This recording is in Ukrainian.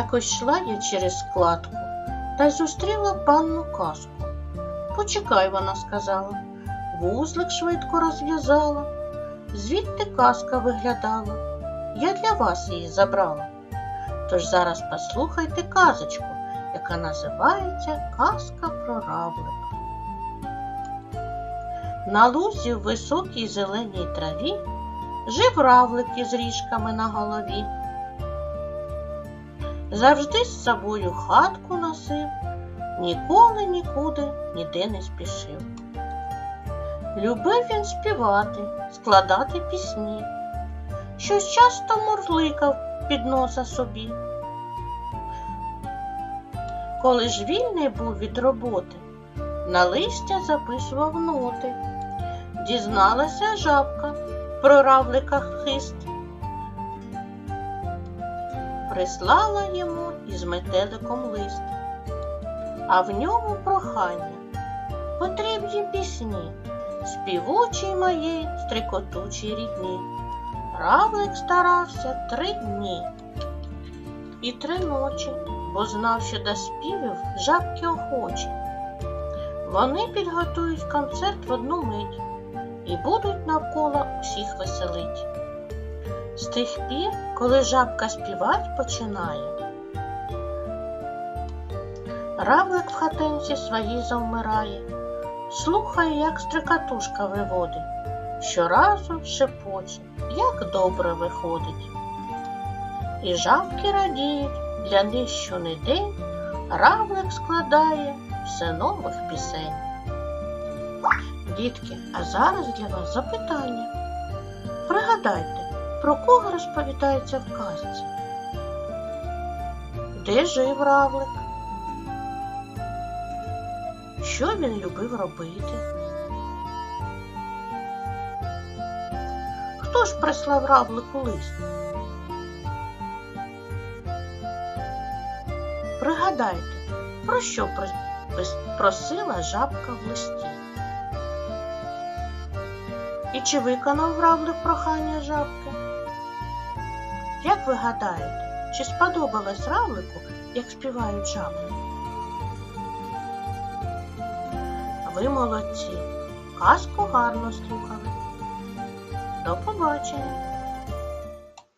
Якось йшла я через складку та й зустріла панну казку. Почекай, вона сказала, вузлик швидко розв'язала, звідти казка виглядала. Я для вас її забрала. Тож зараз послухайте казочку, яка називається Казка про равлика. На лузі в високій зеленій траві жив равлик із ріжками на голові. Завжди з собою хатку носив, ніколи нікуди ніде не спішив. Любив він співати, складати пісні, щось часто мурликав під носа собі. Коли ж вільний був від роботи, на листя записував ноти. Дізналася жабка про равлика хист. Прислала йому із метеликом лист, а в ньому прохання потрібні пісні, співучій моїй стрикотучій рідні. Равлик старався три дні і три ночі, бо знав, що до співів жабки охочі. Вони підготують концерт в одну мить і будуть навколо усіх веселить. З тих пір, коли жабка співать починає, равлик в хатинці своїй завмирає, слухає, як стрикатушка виводить, щоразу шепоче, як добре виходить. І жабки радіють, для них щонедень равлик складає все нових пісень. Дітки, а зараз для вас запитання. Пригадайте, про кого розповідається в казці? Де жив равлик? Що він любив робити? Хто ж прислав равлику лист? Пригадайте, про що просила жабка в листі? І чи виконав равлик прохання жабки? Як ви гадаєте, чи сподобалось равлику, як співають жабки? Ви молодці, казку гарно слухали. До побачення!